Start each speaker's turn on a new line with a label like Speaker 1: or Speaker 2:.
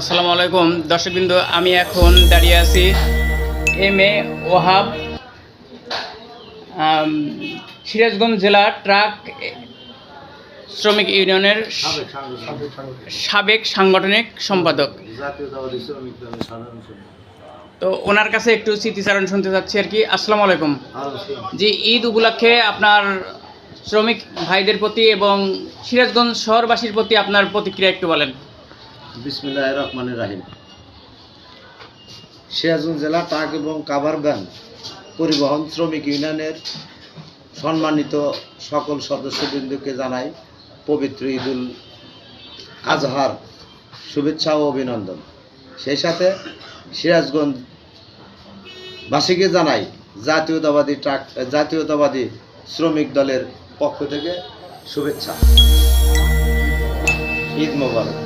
Speaker 1: আসসালামু আলাইকুম। দর্শকবৃন্দ, আমি এখন দাঁড়িয়ে আছি এম এ ওহাব সিরাজগঞ্জ জেলা ট্রাক শ্রমিক ইউনিয়নের সাবেক সাংগঠনিক সম্পাদক। তো ওনার কাছে একটু স্মৃতিচারণ শুনতে চাচ্ছি আর কি। আসসালামু আলাইকুম। জি, ঈদ উপলক্ষে আপনার শ্রমিক ভাইদের প্রতি এবং সিরাজগঞ্জ শহরবাসীর প্রতি আপনার প্রতিক্রিয়া একটু বলেন।
Speaker 2: বিসমিল্লাহ রহমানের রাহিম। সিরাজগঞ্জ জেলা ট্রাক এবং কাভার ভ্যান পরিবহন শ্রমিক ইউনিয়নের সম্মানিত সকল সদস্যবৃন্দকে জানাই পবিত্র ঈদুল আজহার শুভেচ্ছা ও অভিনন্দন। সেই সাথে সিরাজগঞ্জ বাসীকে জানাই জাতীয়তাবাদী ট্রাক, জাতীয়তাবাদী শ্রমিক দলের পক্ষ থেকে শুভেচ্ছা। ঈদ মোবারক।